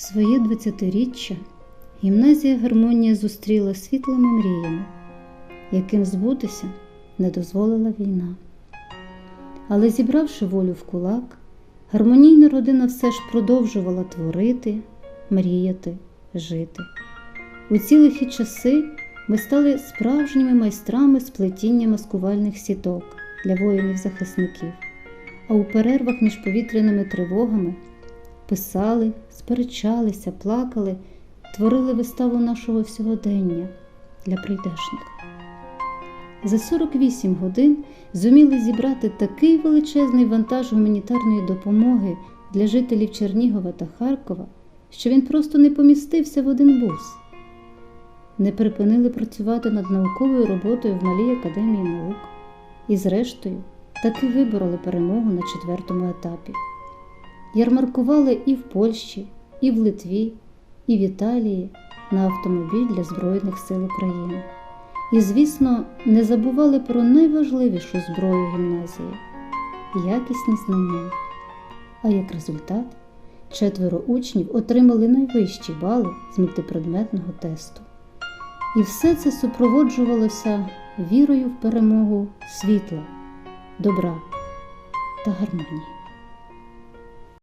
Своє 20-річчя гімназія Гармонія зустріла світлими мріями, яким збутися не дозволила війна. Але зібравши волю в кулак, гармонійна родина все ж продовжувала творити, мріяти, жити. У ці лихі часи ми стали справжніми майстрами сплетіння маскувальних сіток для воїнів-захисників, а у перервах між повітряними тривогами писали, сперечалися, плакали, творили виставу нашого сьогодення для прийдешних. За 48 годин зуміли зібрати такий величезний вантаж гуманітарної допомоги для жителів Чернігова та Харкова, що він просто не помістився в один бус. Не припинили працювати над науковою роботою в Малій академії наук і, зрештою, таки вибороли перемогу на четвертому етапі. Ярмаркували і в Польщі, і в Литві, і в Італії на автомобіль для Збройних сил України. І, звісно, не забували про найважливішу зброю гімназії якісні знання. А як результат, четверо учнів отримали найвищі бали з мультипредметного тесту. І все це супроводжувалося вірою в перемогу світла, добра та гармонії.